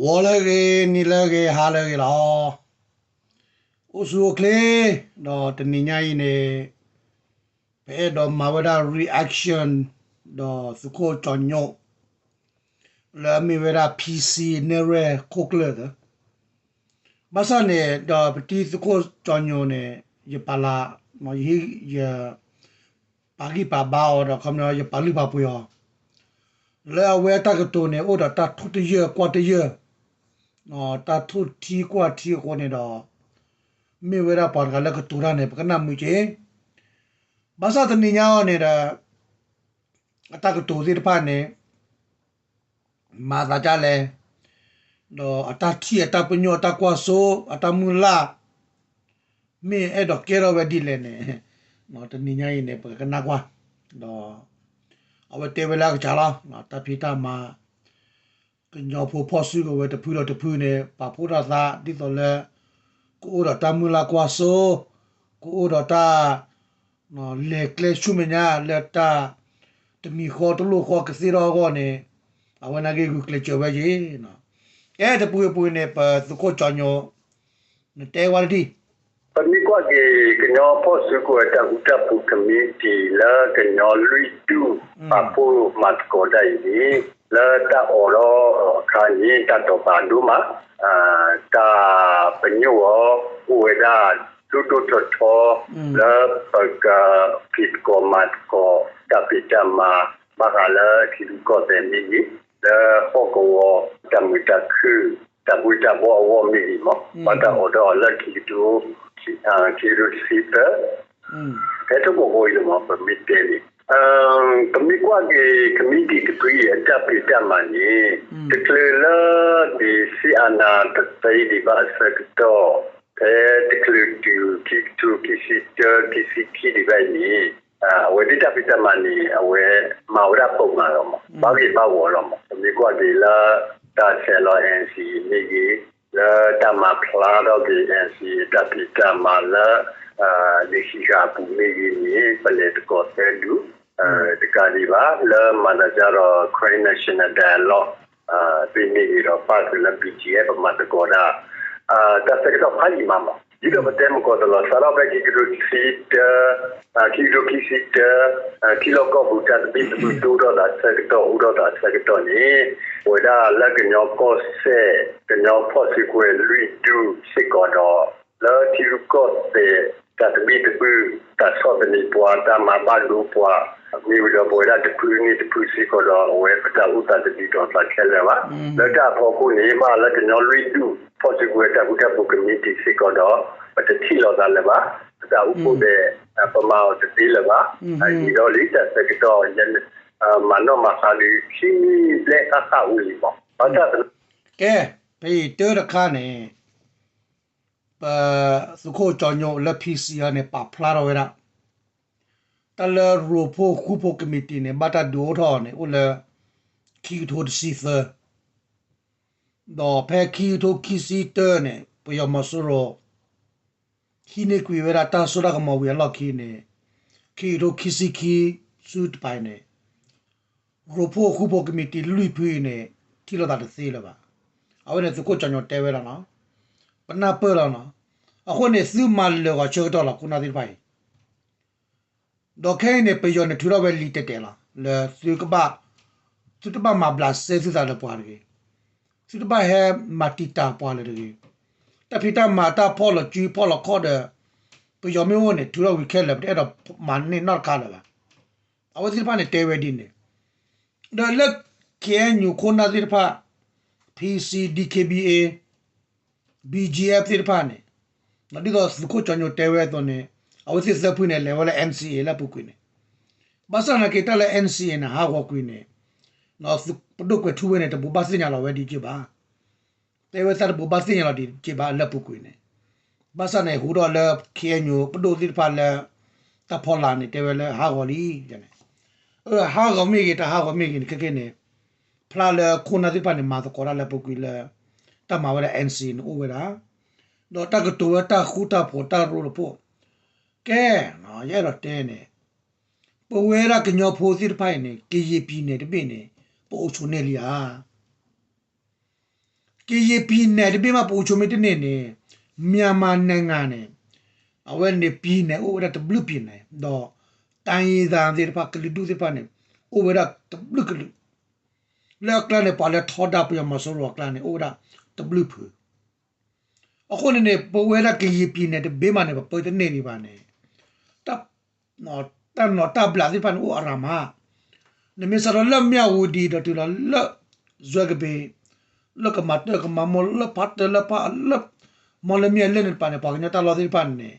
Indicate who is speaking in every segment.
Speaker 1: ဝေါ်လေကေနီလေကေဟာလေကေလောဥစုကလေတော့တနင်္ညာရီနေဘယ်တော့မဝဒ reaction တော့စကိုချောညိုလာမီဝဒ PC နေရခိုကလေတဲ့မဆန်နေတော့ပတိစကိုချောညိုနေရပါလာမဟီရပါဂီပါဘာတော့ခမရရပါလိပါပူယောလဲဝဲတကတိုနေဩတာတထုတရကွာတရ နော်တထုတီကွာတီကိုနေတော့မေဝဲရပါကလည်းကတူရနေပကနမှုချေဘာသာတနေညာနေတာအတကတူစီတဖာနေမာသာကြလဲတော့အတတီအတပညောတကွာဆိုအတမူလာမေအဲ့တော့ကဲတော့ပဲဒီလဲနေနော်တနေညာရင်နေပကနကွာတော့အဝတေဝလာကချလာနော်တပိတာမှာ ကညောဖို့ဖို့စုကိုဝဲတဖူးတော့တဖူးနေပါဖို့တော့သာဒီတော့လဲကိုတော့တမူလာကွာဆိုကိုတော့တာနော်လေကလေရှုမညာလက်တာတမီခေါ်တလို့ခေါ်ကစီရောကောနေအဝနာကေကူကလေချဝဲကြီးနော်အဲ့တပူပူနေပါသူကိုချောညောတဲဝါဒီ
Speaker 2: Pamikwa ke kenyo po suku eta uta pu community la kenyo lui tu pa pu mat ko dai ni la ta oro kha ni ta to pa du ma ta penyo o we da tu tu to to la pa ka pit ko mat ko ta pita ma ba ga la ki ko te mi ni la ho ko ta mu ta khu ta bu ta bo wo mi mo pa ta o do la ki tu အာချီရစီတာอืมအဲ့တော့ကိုယ်ရောပမစ်တယ်အမ်ပမစ်ကွာကေကမီတီကပရီအတပ်ပြတမနီတကလေလာဒီစီအနာတတိုင်ဒီဘာစကတော့အဲတကလေတူကိတူကိစီတကိ စီကီဒီဘိုင်နီအာဝေဒီတပ်ပြတမနီအဝဲမော်ရပုံမှာတော့ဘာကြီးဘာဝေါ်တော့ပမစ်ကွာဒီလာတာဆယ်လောအန်စီနေကြီး la tama claro de si tapita mala de hija pumigi ni palet ko sedu de kaliba la manager crane national dialogue de ni ro pa la pgf ma de ko da ta se ko phali mama ဒီတော့မတဲမကောတော့ဆရာဘက်ကီကရိုစီတကီရိုကီစီတကီလိုကောဘူတာဘီဘူဒူတော့တာဆက်တော့ဦးတော့တာဆက်တော့နေဝဒါလက်ကညောကောဆေကညောဖော့စီကွယ်လူတူစီကောတော့လာ တီရကောတဲ့တတ်ဘီတပူတဆော့တဲ့နီပွားတာမဘာလူပွားမိဝဒဘောရတဲ့ပူနီတပူစီကောတော့ဝဲပတာဥတာတဲ့ဒီတော့လာခဲလဲပါလက်တာဖို့ကိုနေမလက်ကညောလူတူ Portugal ta buta bu community sikodo but ti lo da leba da u po de pa ma o de leba ai ni do li ta se to yen ma no ma sa li chi le ka ka u li ba ba ta
Speaker 1: ကဲဘေးတေရခါနေ ပါစုခိုချောညိုလက်ဖီစီရနေပါဖလာရောရတလရိုဖိုခုဖိုကမတီနေဘတာဒိုထောနေဦးလခီထိုစီဖာတော့ဖဲခီထိုခီစီတနေပယမဆူရောခီနေကွေဝရတာဆူရကမဝေလောက်ခီနေခီထိုခီစီခီစုတ်ပိုင်နေရိုဖိုခုဖိုကမတီလူပွေနေတီလိုတာတသေးလပါအဝနဲ့သူကိုကြောင်ကြောင်တဲဝဲလာနော်ပ နာပလာနော်အခုနေစုမလောကချေတော့လာခုနာဒီပိုင်တော့ခဲနေပယောနေထူတော့ပဲလီတက်တယ်လားလေစုကပါသူတပါမဘလာစေစုတာတော့ပွားတယ်စုတပါဟဲမတီတာပွားလေတယ်တဖိတာမာတာဖော်လဂျီဖော်လခေါ်တဲ့ပယောမေဝနေထူတော့ဝီခဲလေတဲ့တော့မန်နေနော်ခါလာပါအဝစီပါနေတဲဝဲဒီနေတော့လက်ခဲညူခုနာဒီဖာ PCDKBA BGF တိဖာနေမဒီတော့စကုချောညိုတဲဝဲတော့နေအဝစစ်စဖွနေလေဝလဲ NCA လာပုကွနေဘာစနာကေတလဲ NCA နာဟာဝကွနေနော်စပဒုကွထူဝဲနေတဘူဘာစညာလောဝဲဒီကြပါတဲဝဲစတ်ဘူဘာစညာလောဒီကြပါလက်ပုကွနေဘာစနေဟူတော့လဲခေညိုပဒုတိဖာလဲတဖောလာနေတဲဝဲလဲဟာဝလီကျနေအဲဟာကမေကေတဟာကမေကေကကေနေဖလာလေခုနာတိပနေမာတကောရလေပုကွေလေ တမဝရ NC နိုဝရာတော့တကတူတာခူတာဖို့တာရူလဖို့ကဲနော်ရဲတော့တဲနေပဝဲရကညောဖိုစီတဖိုင်နေကေယပီနေတပိနေပို့ချုံနေလျာကေယေပီနယ်ဒီပေးမှာပူချုံမတနေနေမြန်မာနိုင်ငံနဲ့အဝဲနေပီနယ်အိုရတဘလူပီနယ်တော့တိုင်းရင်းသားတွေပါကလီဒူတွေပါနေအိုရတဘလူကလူလောက်ကလနဲ့ပါလဲထောတာပြမဆိုရောကလနဲ့အိုရတ ဘလူဖူအခုနေပဝဲရကေယေပီနယ်ဒီပေးမှာနေပေါ်တဲ့နေနေပါနေတပ်နော်တန်နော်တပ်လာဒီပန်အိုအရာမာနမေစရလမြဝဒီတတူလလဇွဲကပေး lo ka mat ka ma mol lo pat la pa lo mo le mi le ne pa ne pa nya ta lo di pa ne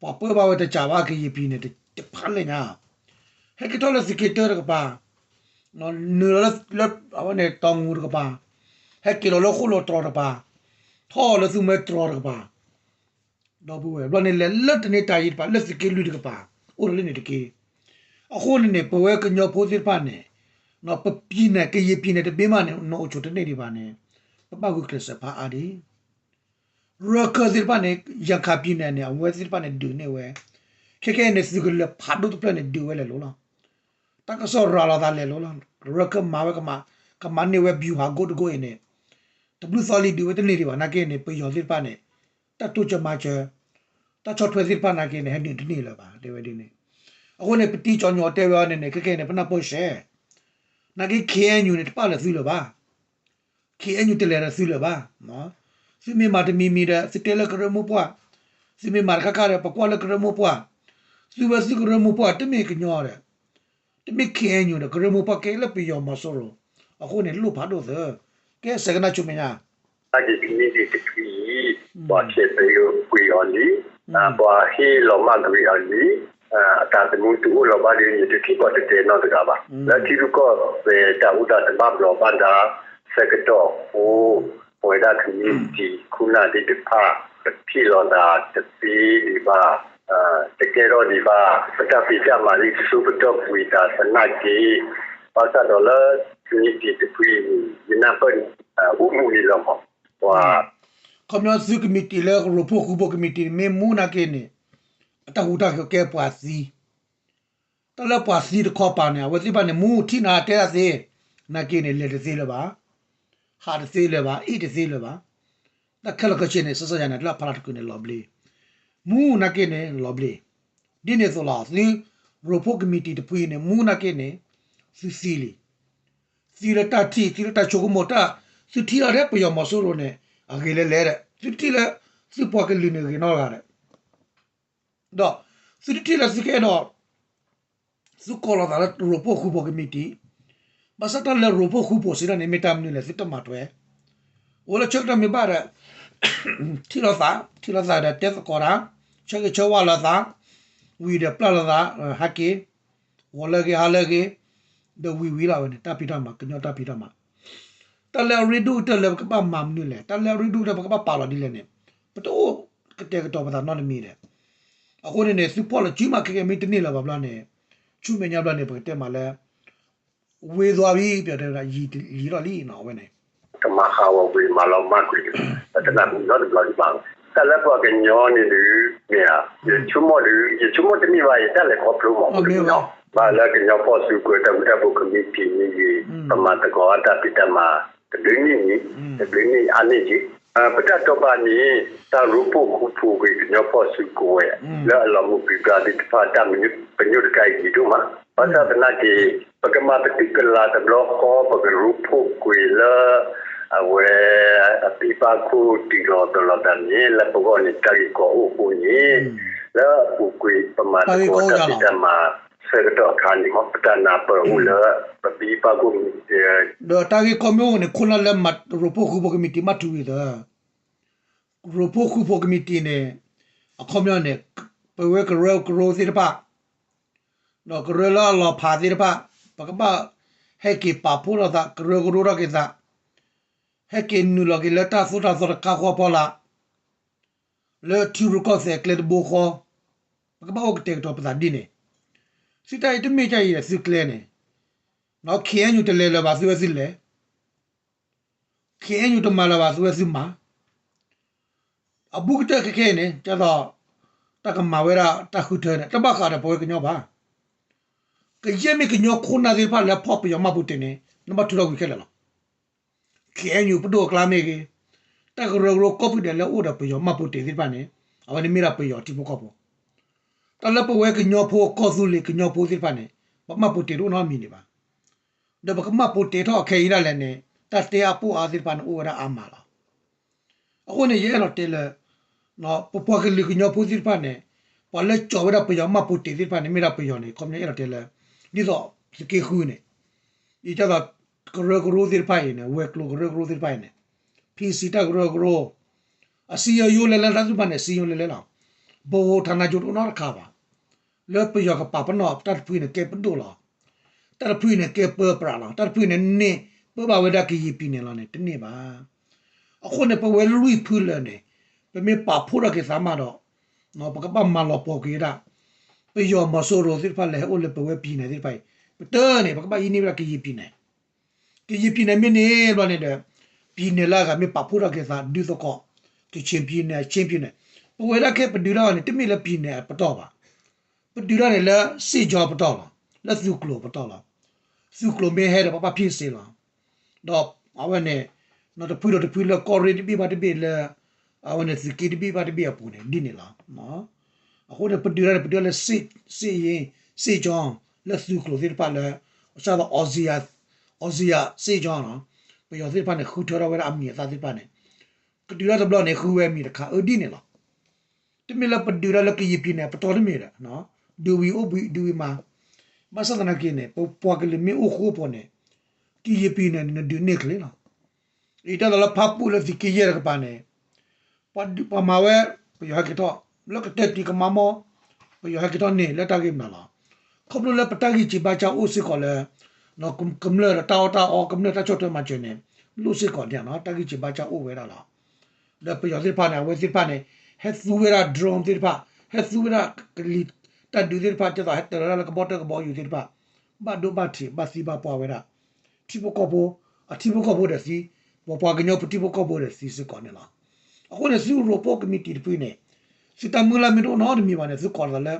Speaker 1: pa po ba wa ta cha ba ke yi pi ne te pa le nya he ke to le si ke to ka pa no nu lo lo a wa ne tong u ka pa he ke lo lo khu lo tro ka pa tho lo su me tro ka pa do bu we lo ne le lo te ne ta yi pa le si ke lu ka pa o le ne te ke a khu ne ne po we ka nyo po di pa ne နော်ပပီနဲ့ကရေပီနဲ့တပေးမနဲ့နော်ချိုတနေဒီပါနဲ့ပပကုကလစပါအာဒီရကဒီပါနဲ့ရခပီနဲ့နဲ့ဝဲစီပါနဲ့ဒူနေဝဲခေခဲနဲ့စီကလဖာဒုတပနဲ့ဒူဝဲလေလောလားတကဆောရာလာဒါလေလောလားရကမာဝကမာကမန်နေဝဲဘီဟာဂိုတကိုနေတဘလူဆော်လီဒူဝဲတနေ ဒီပါနာကေနေပယောစီပါနဲ့တတူချမချာတချောထွေစီပါနာကေနေဟန်ဒီတနေလာပါလေဝဲဒီနေအခုနေပတိချောညောတဲဝဲနေနေခေခဲနေပနာပိုရှဲနာကိ KNU နဲ့တပလည်းသီလပါ KNU တလည်းသီလပါနော်စီမီမာတမီမီတဲ့စတဲလကရမပွားစီမီမာခခရပကွာလကရမပွားစီဝစီကရမပွားတမီကညောတယ်တမီ KNU နဲ့ကရမပွားကဲလပီယောမဆိုရောအ ခုနေလူဖာတော့သကဲစကနာချုမညာ
Speaker 2: a di ni di ti ki ba che pe yo kwi on ni a ba hi lo ma kwi on ni a ta te mu tu lo ba ni ti ki ko te te no ta ba la ti ru ko pe ta u ta ta ba lo ba da se ke to o o da community kuna di ti pa ti lo da te pi ni ba တကယ်တော့ဒီပါစတပီကြမှာဒီစူပတော့ဝီတာစနာကြီးပါစတော့လာ ဒီဒီတပီဒီနာပန်ဥမှုလီလောမဝါ
Speaker 1: comme un truc comité le repos kubo comité me muna kene ata huta ke poasi ta la poasi de kopa ne wa si ba ne mu thi na te se na kene le de se le ba ha de se le ba i de se le ba ta khala ka chene sa sa ya na la para ku ne lobly mu na kene lobly di ne so la si repos comité de pui ne mu na kene si si li si le ta ti si le ta chokomota si thi ra de pyo mo so ro ne အကေလေလဲတဲ့စစ်တီလဲစစ်ပွားကလူနေကတော့လာတဲ့တော့စစ်တီလဲစစ်ကေတော့စုကောလာတာရိုပိုခုပိုကမီတီဘာစတာလဲရိုပိုခုပိုစီရနေမီတမ်နေလဲစစ်တမတွဲဝလာချက်တမီပါရတီလာသာတီလာသာတဲ့တက်ကောရာချက်ချဝလာသာဝီဒပလာလာသာဟကေဝလာကေဟာလာကေ ဒဝီဝီလာဝနေတပိတမကညတပိတမ ta le ridu ta le ka ba mam ni le ta le ridu ta ka ba pa la di le ne pa to ka te ka to ba no ne mi de a ko ne ne su po la ji ma ke ke mi ti ni la ba bla ne chu me nya bla ne ba te ma le we dwa bi pya de la yi yi lo li na we ne
Speaker 2: ကမဟာဝဝေမာလောမကွေတနာနော်ဘလောဒီပါတလည်းပေါ်ကညောနေလူမြာချုံမလူချုံမတမိပါရတက်လည်းခေါ်ပလို့မဟုတ်ဘူးနော် ဘာလဲကညောပေါ်စုကိုတမတဘုကမိတီနေပမတကောတာပိတမတဒင်းနီတဒင်းနီအနေကြီးပတတော့ပါနေတာရူပုခုဖူကိုညောပေါ်စုကိုရဲ့လာလမှုပိကတိဖာတမညပညုတကိုင်ဒီတို့မှာဘာသာတနာကေပကမတတိကလာတဘလောကောပကရူပုကိုလာ awe apipa ku tiro tolo tani la pogo ni tagi ko uku ni la uku pama ko tapi tama segato kani mo patana pa ula apipa ku
Speaker 1: do tagi komyo ne khuna le mat ropo khu bo committee mat tu da ropo khu bo committee ne a komyo ne pe we ko ro ko ro si da pa no ko ro la la pha si da pa pa ka ba he ki pa pu la da ko ro ko ro ke da ဟက်ကင်နူလကလတာဆိုတာဆိုတာကာခေါ်ပေါ်လာလေထူရကောဆက်ကလက်ဘူခေါ်ဘကဘောကတက်တော့ပဒါဒီနေ စီတိုင်တမေချာရစီကလဲနေနော်ခင်းညူတလဲလပါစီဝစီလဲခင်းညူတမလာပါစီဝစီမအဘုကတက်ခဲနေကျတော့တကမဝဲရာတခုထဲတပတ်ခါတဲ့ပွဲကညောပါကရဲမေကညောခုနာဒီပါလက်ဖော့ပြမဘူးတင်နေနမထူတော့ဝိခဲလာ KNU ပတိုကလာမေကေတကရရကောပီတယ်လောအိုဒါပယောမပူတေဒီပါနေအဝနေမီရာပယောတိပကောပ တလပဝဲကညောဖိုကောသူလေကညောဖိုဒီပါနေဘမပူတေရနောမီနေပါဒဘကမပူတေတော့ခေရလဲနေတတေအပူအာဒီပါနအိုရာအမလာအခုနေရဲတော့တေလနော်ပပကလီကညောဖိုဒီပါနေပလက်ချောဝရပယောမပူတေဒီပါနေမီရာပယောနေကွန်နေရတေလဒီတော့ကေခူနေဒီကြတော့ကရကရိုဒီပါနေဝဲကလိုကရကရိုဒီပါနေ PC တက်ဂရောဂရောအစီယယိုလဲလဲတတ်ပါနဲ့စီယိုလဲလဲလောဘောဌာနကျုပ်တော့ခါပါ လဲပယောကပပနောတတ်ပွေးနဲ့ကေပဒိုလာတတ်ပွေးနဲ့ကေပပရာလာတတ်ပွေးနဲ့နေပဘဝဒကီပြင်းနေလာနဲ့တနေ့ပါအခုနဲ့ပဝဲလူဖူးလဲနေပမေပါဖို့ရကေသမတော့နော်ပကပမလောပေါ်ကေတာပယောမဆိုရိုစစ်ဖလဲအိုလေပဝဲပြင်းနေစစ်ဖိုင်ပတနေပကပယင်းနေဘကီပြင်းနေကီပြင်းနေမနေလောနေတဲ့ပြည်နယ်လာကမြေပပူရကေသာဒုသကောကချင်းပြည်နယ်ချင်းပြည်နယ်ပဝဲရကေပဒူရာနေတမီလပြည်နယ်ပတော့ပါပ ဒူရာနေလာစီဂျောပတော့လားလက်စုကလိုပတော့လားစုကလိုမဲဟဲပပဖြစ်စီလားတော့အဝနဲ့နော်တပူရတပူလကော်ရီတပိပါတပိလာအဝနဲ့စကီတပိပါတပိအပူနေဒီနေလားနော်အခုတပဒူရာပဒူရာစီစီရင်စီဂျောလက်စုကလိုဒီပါလာအစားတော့အော်ဇီယာအော်ဇီယာစီဂျောနော်ပယောစစ်ပါနေခူထော်ရဝရအမီသာစစ်ပါနေကတူရတဘလနေခူဝဲမီတခါအဒီနေလားတမီလပဒူရလကီပြနေပတော်ရမီရနော် ဒူဝီအိုဘီဒူဝီမာမဆဒနာကိနေပပွားကလမီအိုခိုပေါ်နေကီယပြနေနေဒူနေကလေနော်ဣတဒလဖပူလစီကီရကပါနေပဒပမာဝဲပယောကတောလကတက်တီကမမောပယောကတောနေလက်တကိမလားခပလိုလပတကိချိပါချာအိုစီကောလဲနော်ကကမလတာတာအောကမလတာချော့တယ်မချင်နေလူစစ်ကောတယ်နော်တကိချဘာချအိုဝဲတာလားလက်ပယောစစ်ဖာနေဝဲစစ်ဖာနေဟက်သူဝဲတာဒရုန်းစစ်ဖာဟက်သူဝဲတာကလီ တဒူစစ်ဖာကျတော့ဟက်တရလကဘောတကဘောယူစစ်ဖာဘာဒိုဘာတီဘာစီဘာပွားဝဲတာတီဘကောဘောအတီဘကောဘောတဲ့စီဘောပွားကညောပတီဘကောဘောတဲ့စီစစ်ကောနေလားအခုလည်းစီရိုပိုကမတီပြနေစစ်တမူလာမီတော့နော်ဒီမီပါနေစကောလာလဲ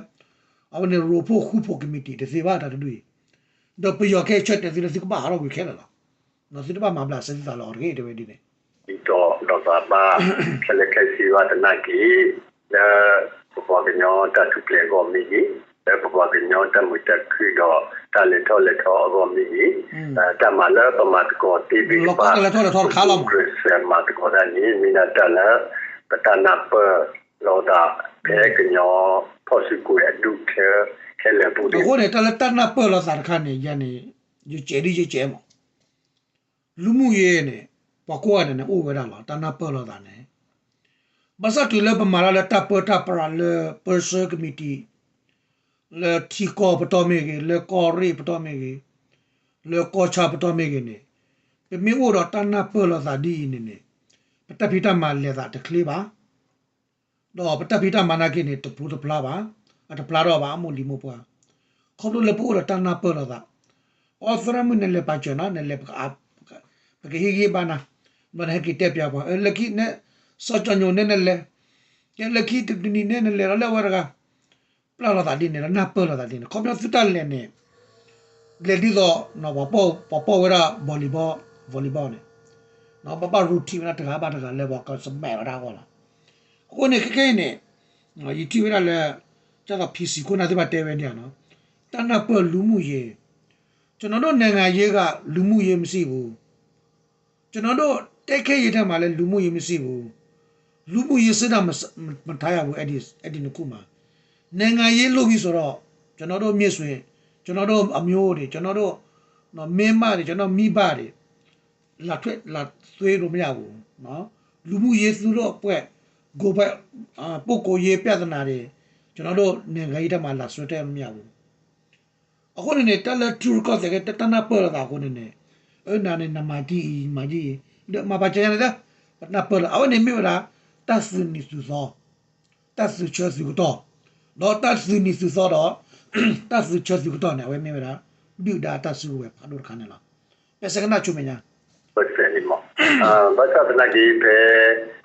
Speaker 1: အဝနေရိုပိုခုပိုကမတီတဲ့စီဘာတာတူတော့ပယောခဲချက်တဲ့စီစကပါဟာတော့ခဲလာနော်စစ်တပါမဘလာစစ်တာလော်ရေတဲ့ဒီနေ
Speaker 2: ဒီတော့တော့ပါပါဆက်လက်ခဲ့စီဝတ်နာကီလာ ပပကညောတတ်ပလေကောမီကြီးလေပပကညောတမှုတက်ခီတော့တလက်ထောလက်ထောကောမီကြီးတမလာပမတ်ကောတီဘီ
Speaker 1: လောကလည်းထော်ထော်ခါလော
Speaker 2: ဆယ်မတ်ကောဒနီမီနာတလာပတနာပလောတာဘေကညောဖို့စုကိုအဒုခဲခဲလေပူဒီ
Speaker 1: အခုနဲ့တလက်တနာပေါ်လာစားခါနေရနေယူကျဲဒီကျဲမလူမှုရေးနဲ့ပကောရနေအိုဝဲတာလားတနာပေါ်လာတာနေ မစတူလပမာလာတပတပရာလေပါဆာကမတီလေတီကောပတော်မေကြီးလေကောရီပတော်မေကြီးလေကောချပတော်မေကြီးနေပမီအိုတော့တနာပေါ်လာတာဒီနေနေပတပိတမလေတာတကလေးပါတော့ပတပိတမနာကိနေတပူတပလာပါအတပလာတော့ပါအမလီမပွားခေါပလိုလေပူတော့တနာပေါ်လာတာအော်သရမနေလေပါချနာနေလေပကပကဟီဂီဘာနာမနဟကိတက်ပြပါလကိနေ စောချညိုနေနေလေကဲလကိတနီနေနေလေလာဝရကပလာလာတာဒီနေနာပေါ်လာတာဒီနေခေါပလိုစတလေနေလေဒီတော့နော်ပပေါပပေါဝရဗောလီဘောဗောလီဘောနေနော်ပပရူတီနာတကားပါတကားလေဘောကစမဲရတာကောလားကိုနေကဲနေနော်ယီတီဝရလေကျတော့ PC ကိုနာတဲ့ပါတဲပဲနေနော်တနပ်ပေါ်လူမှုရေးကျွန်တော်တို့နိုင်ငံရေးကလူမှုရေးမရှိဘူးကျွန်တော်တို့တက်ခဲရေးထက်မှာလည်းလူမှုရေးမရှိဘူး လူမှုရေးစစ်တာမထားရဘူးအဲ့ဒီအဲ့ဒီနခုမှာနိုင်ငံရေးလုပ်ပြီးဆိုတော့ကျွန်တော်တို့မြစ်ဆွေကျွန်တော်တို့အမျိုးတွေကျွန်တော်တို့နော်မင်းမတွေကျွန်တော်မိဘတွေလာထွက်လာသွေးလို့မရဘူးနော်လူမှုရေးသူတို့အတွက်ကိုပဲအာပုတ်ကိုရေးပြဿနာတွေကျွန်တော်တို့နိုင်ငံရေးထက်မှာလာဆွတဲ့မရဘူးအခုနေတက်လက်တူကောတဲ့တတနာပေါ်တာကိုနေနေအဲ့နာနေနမတီမကြီးမပါချင်ရတယ်နာပေါ်အဝနေမိလာ တတ်စုနိစုသောတတ်စုချောစုတော့တော့တတ်စုနိစုသောတော့တတ်စုချောစုတော့နေဝဲမေမလားဒီဒါတတ်စုဝဲဘာလို့ခါနေလားပဲစကနာချုမညာ
Speaker 2: ပတ်စနေမအာဘာသာတနာကြီးပဲ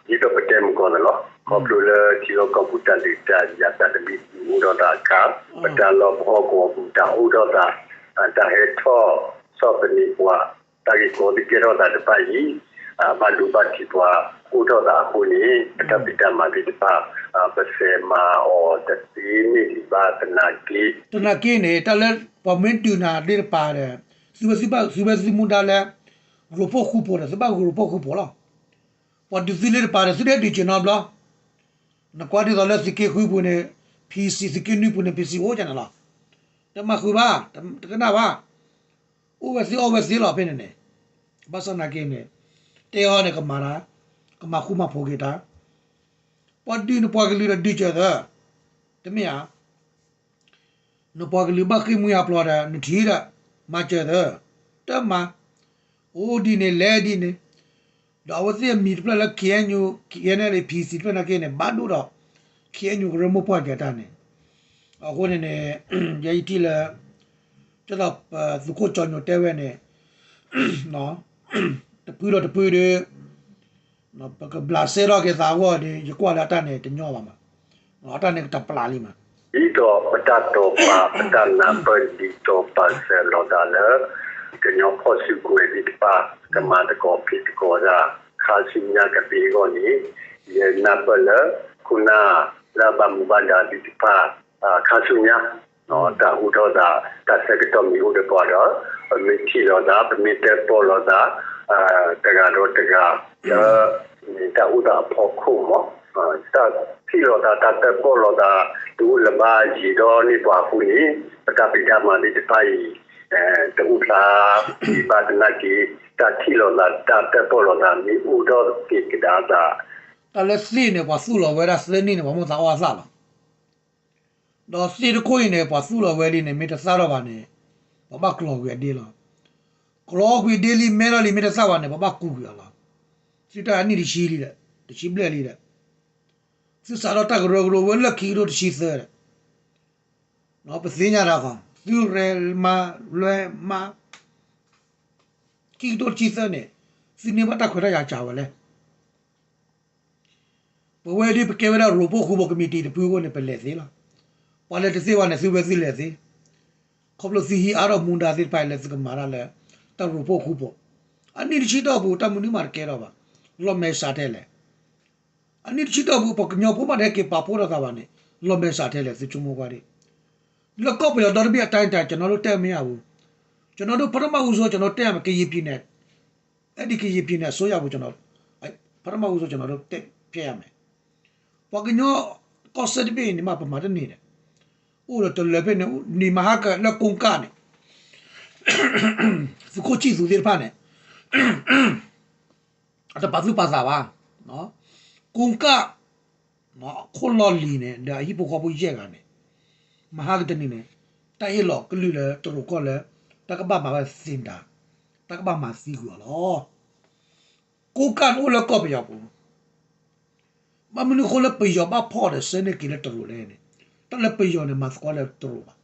Speaker 2: ဒီတော့ပတဲမကောနော်ကောပလူလာတီရောကောပူတန်တီတာရတာတမီဦးတော်တာကပတန်လောဘောကောပူတာဦးတော်တာတာဟဲထောစောပနီကွာတာကြီးကိုဒီကေရောတာတပိုင်အာဘာလူပါတီကွာ 5 dollars kuni tapi dalam di depan bersama or tapi ni di bawah tenagi tenagi ni talar pemen tuna di depan sebab sebab sebab
Speaker 1: sebab muda le grupo kupo le sebab grupo kupo lah what do feel depan sudah di jenab lah nak kuat di dalam sikit kupo ni PC sikit ni pun PC oh jangan lah Tema kuba, kena apa? Overseas, overseas lah apa ni? Bahasa nak ini. Teh ada kemana? ဒီချင်နော်ဘလားနကွာဒီတော့လဲစီကေခုပူနေ PC စီကေနူပူနေ PC ဟောကြနလားတမခုပါတကနာပါဥဝစီဥဝစီလောဖင်းနေဘာစနာကင်းနေတေဟောနေကမာရာကမခုမဖိုကေတာပေါ်ဒီနပွားကလေးဒီချတာတမယာ no pa gli ba ki mu ya plo da ni thi da ma che da ta ma o di ne le di ne da wa se mi pla la ki anyu ki ne le pc pla na ke ne ba do da ki anyu ro mo pa ja ta ne a ko ne ne ya i ti la cha da su ko cho nyo te we ne no ta pu ro ta pu de no pa ka bla se ro ke sa wo de yi kwa la ta ne te nyo ba ma no ta ne ta pla li ma
Speaker 2: ဤတော့ပတတ်တော့ပါပတတ် နာပဒီတော့ပါဆယ်လောဒါလကညောဖို့စုကိုဒီပါကမတ်ကောပိတကောရာခါစီညာကပေကိုနီယေနာပလခုနာလာဘမဘန္ဒာဒီပါခါစုညာနော်တာဟုတော့တာတတ်စကတော့မီဟုတ်တော့တော့မိချီလောဒါပမီတက်ပေါ်လောဒါ အာတကတော့တကတာဟုတာဖို့ခုမောတာဖြီလောတာတတ်ပေါ်လောတာတူလဘာဂျီတော့နေပွားခုနေပကပိဒမန်ဒီတိုင်အဲတူလာဒီပါဒနာကီတာဖြီလောတာတတ်ပေါ်လောတာမီဦးတော့ကိကဒါတာ
Speaker 1: တာလက်စီနေပါဆူလောဝဲတာစလနေနေဘာမသာဝါစားလားတော့စီတကိုင်းနေပါဆူလောဝဲလေးနေမေတ္တာစားတော့ပါနေဘာမကလောကွေဒီလား ကလောကွေဒီလီမဲလောလီမေတ္တာစားပါနေဘာမကူကွေလားစီတာအနိဒီရှိလီတဲ့တရှိပလက်လီတဲ့စစ်စားတော့တကရောကရောဝဲလက်ခီတို့တရှိသဲတဲ့နော်ပစင်းညာတာကောင်သူရဲမာလွဲမာကီတို့ချီသဲနေစီနေမတခွရရကြပါလဲဘဝဒီပကေဝရရိုပိုခုဘကမတီတပူကိုနေပလက်သေးလားပါလက်တစေဝနဲ့စုပဲစီလက်သေးခေါပလစီဟီအာရမွန်ဒါသစ်ပိုင်လက်စကမာရလဲ တရိုပိုခုပေါ့အနိချီတော့ဘူးတမနီမာကဲတော့ပါလောမဲစာတဲ့လေအနိချီတော့ဘူးပကညောပမတဲ့ကေပါပိုရတာပါနေလောမဲစာတဲ့လေစချုံမောပါရီလောကောပရတော်ပြအတိုင်းတိုင်းကျွန်တော်တို့တက်မရဘူးကျွန်တော်တို့ပထမဦးဆုံးကျွန်တော်တက်ရမယ်ကရေးပြင်းနဲ့အဲ့ဒီကရေးပြင်းနဲ့ဆိုရဘူးကျွန်တော်အဲ့ပထမဦးဆုံးကျွန်တော်တို့တက်ပြရမယ် Pagno cosa di bene ma pa mata ni. Ora to le bene ni ma ha ka la kun ka ne. Su ko chi su dir pa ne. Ata pa su pa sa ba, no? Kun ka no ko lo li ne da hi po ko bu ye ga ne. Ma ha ka ni ne. Ta hi lo ku lu le to ro ko le ta ka ba ma ba sin da. Ta ka ba ma si ku lo. Kun ka no le ko ba ya bu. မမနခိုလပေယောဘာဖော်တဲ့စနေကီလက်တရူလဲနေတလက်ပေယောနေမတ်ကွာလက်တရူပါပါဂိုင်ဆူအမစ်စေခါနေကဆူ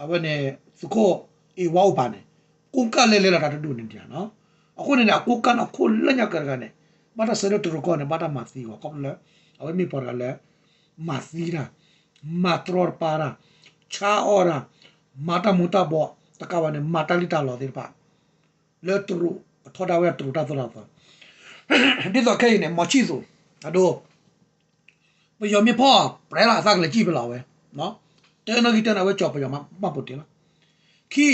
Speaker 1: အယောဘလာတိပါအာကတဲ့နူလဆူချော့ခဲဟဲနူလဆူဒီကီဘီကလာအိုဝဲတာအဝဲနေပကုန်းကပ်ဖို့ပကြဝဲလဲတော့လဲဖျားသူစုနော်ဖျားသူစုလဲအဝဲနေလဲအဝဲနေစကိုအေဝေါပါနေကုန်းကလဲလဲလာတာတူနေတယ်နော်အခုနေအခုကန်အခုလညကရကနေဘာသာစရတူကောနေဘာသာမစီကိုကောလဲအဝဲမိပေါ်ကလဲမစီရာမထရောပါရာချာအော်ရာမာတာမူတာဘောတကဝနေမာတာလီတာလောဒီပါလဲတူထော်တာဝဲတူတာသောတာဒီတော့ခဲနေမချီဆိုအတော့ဘယောမြေဖောပရဲလာစားကလေးကြည့်ပလာဝဲနော် တဲနဂီတနာဝဲကြော်ပယောမမပုတ်တယ်လားခီ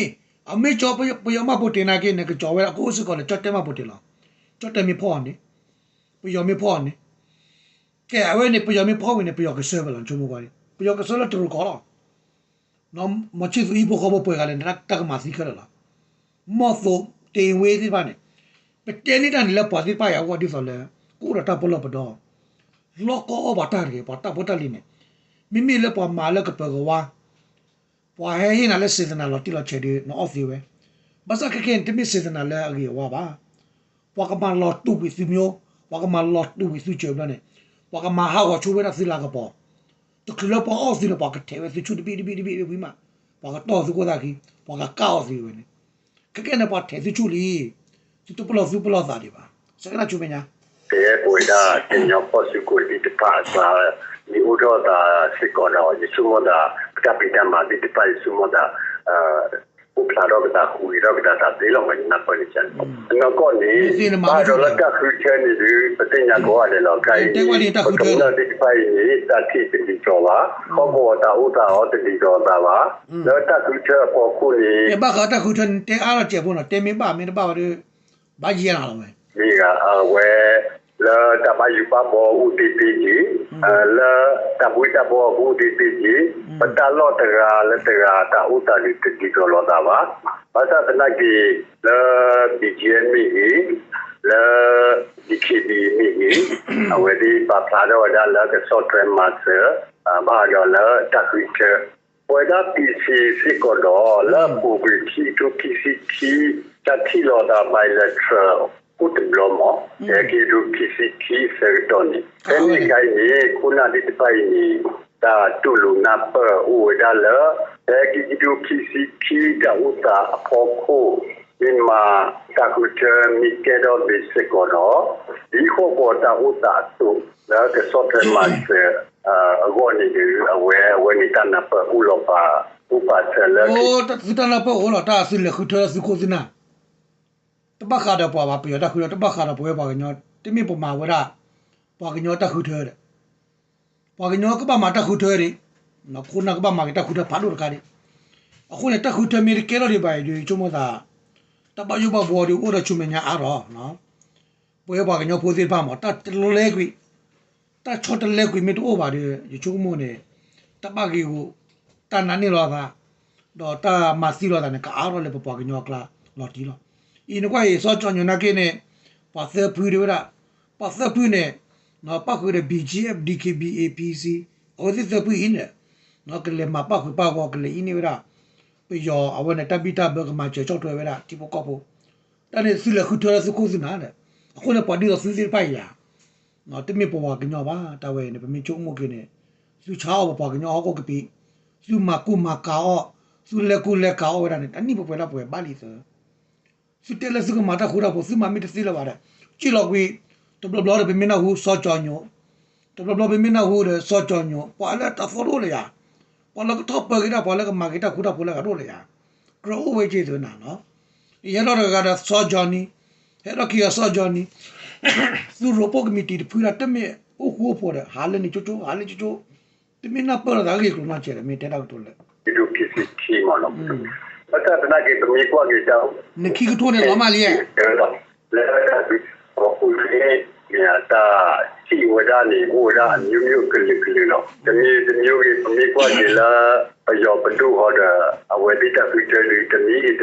Speaker 1: အမေကြော်ပယောပယောမပုတ်တယ်နာကေနေကကြော်ဝဲအကိုစကောလေကြော်တဲမပုတ်တယ်လားကြော်တဲမြေဖောနေပယောမြေဖောနေကဲအဝဲနေပယောမြေဖောဝင်နေပယောကဆဲဘလန်ချုံမပါလေပယောကဆဲလာတူကောလားနော်မချီဆိုဤဘောကဘပွဲကလည်းတက်တက်မစီခ ရလားမော့ဆိုတင်ဝေးဒီပါနေပတဲနေတာလည်းပေါ်စီပါရဝဒီဆိုလဲကိုရတာပလောပတော့လောကောဘာတာရေပေါ်တာပေါ်တာလီနေမိမိလည်းပေါ်မာလည်းကပကဝါပွာဟဲဟင်းလည်းစေတနာလော်တီလော်ချေဒီနော်အော့ဖီဝဲဘာစကကင်တမစ်စေတနာလည်းအကြီးဝါပါဝါကမလောတူဝီစီမျိုးဝါကမလောတူဝီစီချေဘနဲ့ဝါကမဟာကိုချိုးဝဲတာစီလာကပေါ်တကလပေါ်အော်စီလပေါ်ကထဲဝဲစီချူတပီတပီတပီဝီမဝါကတော့စုကိုတာခီဝါကကောက်စီဝဲနေကကဲနေပေါ်ထဲစီချူလီစီတပလောစုပလောသားဒီပါစကနာချူမညာ
Speaker 2: te pueda tenyo posu ko di te pa sa ni udo da se ko no ji sumo da kapita ma di te pa sumo da u pla ro da hu ro da da de lo ma na pa ni chan no ko ni ba ro la ka khu chen ni du pa te nya ko ale lo kai ni ko na di te pa ni ta ti ti ti jo ba ko bo da u da o ti ti jo da ba lo ta khu che po ku ni
Speaker 1: အဲဘာကတခုထန်တဲအားတော့ကျေဖို့နော်တဲမင်းပါမင်းပါပါဘာကြီးရလာလို့
Speaker 2: นี่ la tabai pa bo UTPG la tabui ta bo UTPG patalo tera la tera ta utali tiki lo ta ba pasa tena ki la BGN mi hi la DKB mi hi awedi pa pa do da la ka software master ba do la ta creature ဝေဒပီစီစီကောလာပူပီတီတူပီစီတီတတိလောတာဘိုင်လက်ထရယ် udiploma yakidu kisiki sertoni eni kaye kuna litpaini ta tulu na pa uwedala yakidu kisiki da uta apoko inma takute mikedo bisekono diho kota uta tu na ke sotre
Speaker 1: mase agoni de awe wenita na pa ulopa upatela Oh, tatutana pa ulo ta asile khutola sikuzina. တပတ်ခါတော့ပွာပါပြောတခုတော့တပတ်ခါတော့ပွဲပါကညောတိမိပမာဝရပွာကညောတခုထဲတဲ့ပွာကညောကပမာတခုထဲရီနခုနကပမာကတခုထဲဖာလို့တကားရီအခုနဲ့တခုထဲမီကဲလို့ဒီပါရီချုံမသာတပတ်ယူပါဘော်ဒီဦးတော့ချုံမညာအားတော့နော်ပွဲပါကညောဖိုးသေးပါမတတလုံးလဲကွီတချောတလဲကွီမတို့ပါရီချုံမနဲ့တပတ်ကြီးကိုတန်နာနေတော့ကတော့တမစီတော့တယ်ကအားတော့လေပွာကညောကလာလော်တီတော့ ဤနကွာရေစောချောညနာကိနဲ့ပါသပူရဝပါသပူနဲ့နော်ပခုတဲ့ BGF DKB APC အော်ဒီသပူင်းနဲ့နော်ကလေးမပခုပါကောကလေးဤနေဝရပယောအဝနဲ့တပိတာဘကမှာချေချောထွယ်ဝရတီပိုကောပိုတနေ့စီလခုထွယ်စခုစနာတဲ့အခုလည်းပါဒီတော့စီစီပိုင်ရနော်တမီပေါ်ပါကညောပါတဝဲနဲ့ပမီချုံမကိနဲ့သူချောပါကညောဟောကပီ su ma ku ma ka o su le ku le ka o ra ne ani bo pwe la pwe ba li so su te le su ko ma ta khu ra bo su ma mi te si la ba da chi lo kwi to blo blo de be mi na hu so cho nyo to blo blo be mi na hu de so cho nyo pa la ta fo ro le ya pa la to pa ki da pa la ka ma ki ta khu da phu la ka ro le ya kro o we chi so na no ye lo ga da so cho ni he ro ki ya so cho ni su ro po committee de phu ra te me o hu po de ha le ni chu chu ha le chu chu တမင်းနာပေါ်တာကြီးကလုံးချေတယ်မင်းတဲ့တော့တူလေ
Speaker 2: ဒီလိုဖြစ်စီမနော် အတတနာကေတမီကွာကေတောင်း
Speaker 1: နခိကထိုးနေလောမလေးရဲ့
Speaker 2: လဲဘောကူလေးမြာတာစီဝဒနီဝဒမျိုးမျိုးကလေးကလေးနော်တမီတမျိုးကြီးတမီကွာကေလာအယောပတူဟောဒအဝဲတိတဖီတယ်တမီတ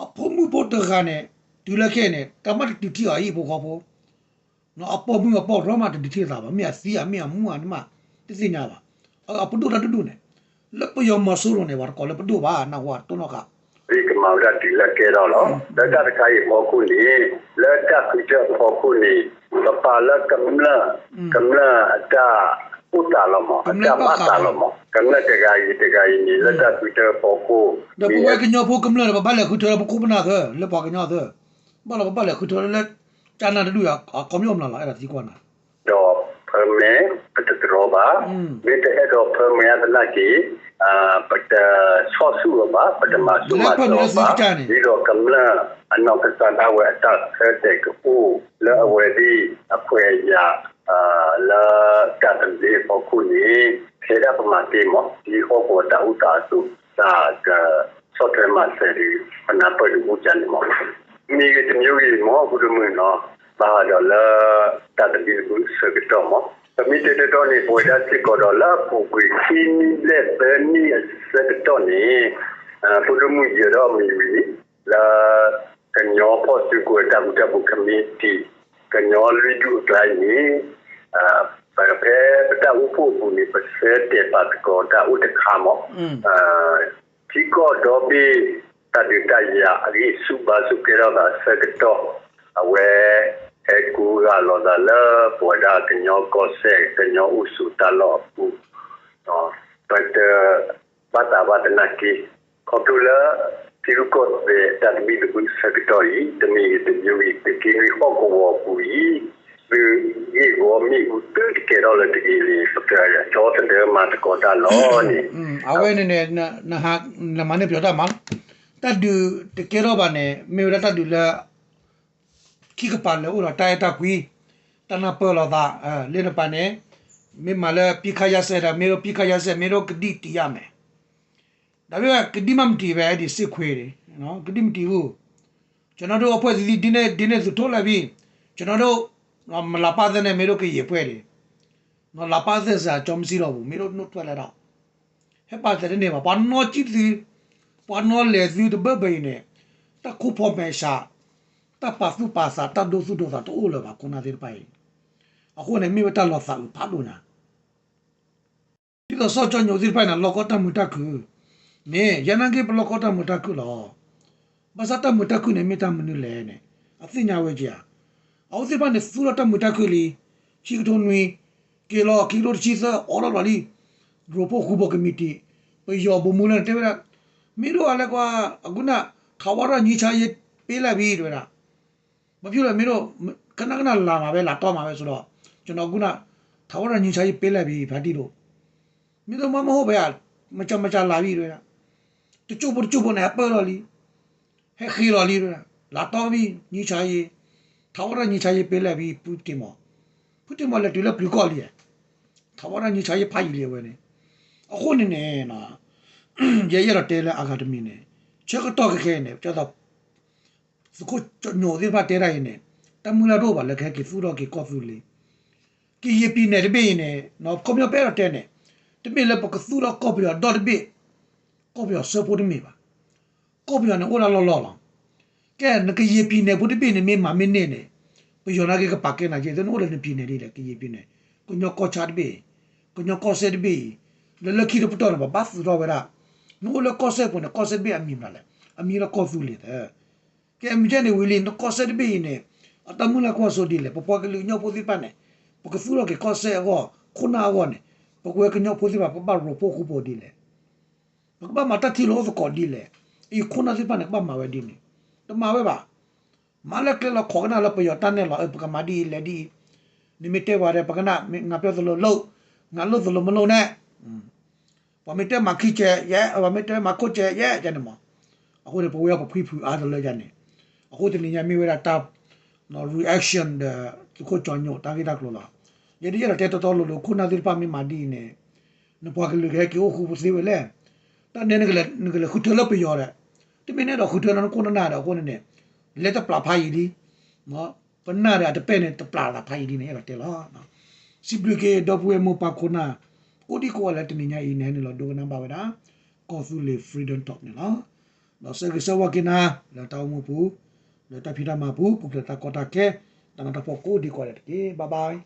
Speaker 1: ဂျီနေမရကလေအဆဆူဂျီအပါနေမိမရကလေ o sa su chi apa ne o sa ne du ni ba ki wera ta se ble la chu bu no ta mu ta ku ta se ble ta pa la da khya la chu bu du ni ba we a pho mu bo ta ga ne du la ke ne ta ma ti ti a yi bo kho bo no a po mu a po ro ma ti ti sa ba mi a si a mi a mu a ni ma ti si nya ba a pu du da du du ne la pu yo ma su ro ne ba ko la pu du ba na wa to no ka
Speaker 2: ဒီကမောင်ရတီလက်ကေတော့လောလက်တခိုင်မောခုနီလက်တခိချဖောခုနီပပါလကမ္လကမ္လအတာဥတာလမအတာမတာလမကမ္လတဂိုင်တ ဂိုင်နီလက်တခိချဖောခု
Speaker 1: da bu wa kinyo phu kam la ba ba le khu thara bu ku bna the le ba kinyo the ba la ba le khu thara le cha na du ya ko myo mla la era ti kwa na
Speaker 2: တော့ဖမဲပတတရောပါ
Speaker 1: อืม
Speaker 2: ဒီတဲ့တော့ဖမဲတလကီအာပတဆော့ဆူဘာပတမဆူမဆောဘာဒီတော့ကမ လာအနောက်ကစားတော့အတက်ဆဲတဲ့ကပူလာဝဲဒီအခွေရအာလာကတ်ဒီပခုနီခေရပမာတီမဒီဟောပေါ်တာဥတာစုသာကဆော့တယ်မဆယ်ဒီအနာပေါ်လူချန်မောမိကတမျိုးကြီးမောဘုဒ္ဓမင်းနော်ဘာတော့လာတတ်တယ်ဘူးစကတော့မောမိတဲ့တော့နေပေါ်တာစစ်ကတော့လာပူကွေချင်းလက်ဘယ်နည်းစကတော့နေဘုဒ္ဓမင်းရတော့မီလာကညောဖို့စကွတာဘူတာဘူကမီတီကညောလူဒူတိုင်း နေအာပရပေပတာဥဖို့ဘူးနေပတ်စတဲ့ပတ်ကောတာဥတခါမော
Speaker 1: อืม
Speaker 2: အာဒီကောတော့ဘီတတိတရာအရိစုပါစုကေရောတာစကတော့အဝဲအကူရလောဒလာပေါ်ဒါကညောကောဆေကညောဥစုတလောပူတော့ပတ်ပတ်တာဝဒနာကီကောတူလာဒီလူကောပဲတတ်မီဒုစကတော်ရီတမီတယူရီတ ကီရီဟောကောဝပူရီဒီရောမီဥတကေရောလတကီရီစပရာချောတဲ့မတ်ကောတာလောနီ
Speaker 1: อืมအဝဲနေနေနဟာနမနေပြောတာမတတ်တူတကယ်တော့ဗာနေမေရတတ်တူလာခိကပါလေဦးရတိုင်တာကွီတနာပေါ်လာတာအဲလေနပနေမေမလာပိခါရဆဲတာမေရပိခါရဆဲမေရကတိတီရမယ်ဒါပေမဲ့ကတိမမတီပဲဒီစစ်ခွေတယ်နော်ကတိမတီဘူးကျွန်တော်တို့အဖွဲ့စီဒီနေ့ဒီနေ့သူထုတ်လာပြီကျွန်တော်တို့ မလာပါတဲ့နဲ့မေရကရေပွဲတယ်နော်လာပါတဲ့စာကြောမစီတော့ဘူးမေရနှုတ်ထွက်လာတော့ဟဲ့ပါတယ်နေမှာဘာနော်ကြည့်စီဘာနော်လေစီတဘဘိနေတခုဖို့မဲရှာတပါစုပါစာတဒုစုဒုစာတိုးလပါခုနာဒီပိုင်အခုနေမိဝတလောစာဖာဒုနာဒီတော့စောချညိုဒီပိုင်နာလောကတမူတခုနေယနကေဘလောကတမူတခုလောဘာသာတမူတခုနေမိတမနုလဲနေ အသိညာဝဲကြအော်ဒီပါနေစူရတမူတခုလီချီကထုံနွေကီလိုကီလိုချီစာအော်လာလီ grupo hubo committee ပယောဘမူလတေဝရမီတို့ကလည်းကွာအခုနခါဝရညီချာရေးပေးလိုက်ပြီတွေ့လားမပြုတ်လဲမင်းတို့ခဏခဏလာမှာပဲလာတော့မှာပဲဆိုတော့ကျွန်တော်ခုနခါဝရညီချာရေးပေးလိုက်ပြီဗတ်တီတို့မင်းတို့မမဟုတ်ပဲမကြမကြလာပြီတွေ့လားတချို့ဘတချို့ဘနဲ့ပေါ်တော်လီဟဲခီတော်လီတွေ့လားလာတော့ပြီညီချာရေး ခါဝရညီချာရေးပေးလိုက်ပြီပူတင်မောပူတင်မောလည်းတူလည်းဘလူကောလီခါဝရညီချာရေးဖိုင်လေဝဲနေအခုနေနေနော်ရရတော့တဲလာအကာဒမီနဲ့ချက်ကတော့ခဲနဲ့ကျတော့စကုညိုဒီပါတဲရိုင်းနဲ့တမူလာတော့ပါလက်ခဲကဖူတော့ကကောဖူလီကီယပီနဲ့တပိနဲ့နော်ကွန်ပျူတာပဲတဲ့နဲ့တပိလည်းပကဖူတော့ကောပီတော့တပိကောပီဆပိုတမီပါကောပီနဲ့ဟိုလာလောလောလော ကဲနကယပီနဲ့ဘုတပိနဲ့မေမမင်းနဲ့နဲ့ပယောနာကကပါကဲနာကျေတဲ့ဟိုလည်းပီနဲ့လေကယပီနဲ့ကိုညောကောချတ်ပိကိုညောကောဆက်ပိလလခီတော့ပတော့ဘာဖူတော့ဝရ no le cose pone cose be a mi male a mi la cosu le de ke mi jene wili no cose de be ne atamu la ko so dile po ke lu nyo po di pane po ke fu lo ke cose go kuna go ne po ke nyo po di ba pa ro po ku po dile po ba mata ti lo ko dile i kuna di pane ba ma we di ne to ma we ba ma le ke lo ko na lo po yo tan ne lo e po ka ma di le di ni mi te wa de pa kana nga pyo so lo lo nga lo so lo mo lo ne ဘာမတဲမခိချေရဲဘာမတဲမခုချေရဲကျန်မအခုဒီပေါ်ရပဖိဖူအားတယ်လဲကျန်နေအခုဒီညမိဝရတပ်နော် reaction တဲ့ကိုချောညိုတာဂီတာကလောလာယဒီရတဲ့တော်တော်လို့ခုနာဒီပါမီမာဒီနေနပွားကလူခဲကိုခုပစီဝလဲတန်နေကလည်းငကလည်းခုထလပယောတဲ့ ဒီမင်းတော့ခုထလနကိုနာတော့ကိုနေလက်တပလာဖိုင်ဒီနော်ပနာရတဲ့ပဲနဲ့တပလာလာဖိုင်ဒီနေရတဲ့လားနော်စီဘလကေဒဘဝေမပါခုနာကိုဒီကိုလည်းတနေညာအင်းနေလို့ဒုကနံပါဝဒါကော်ဖူလေ freedom talk နေလားတော့ဆက်ကစဝကနာလာတောင်းမှုဘူးလာတဖိတာမှာဘူးပုကတာကောတာကဲတမတာဖို့ကိုဒီကိုလည်းတကေဘိုင်ဘိုင်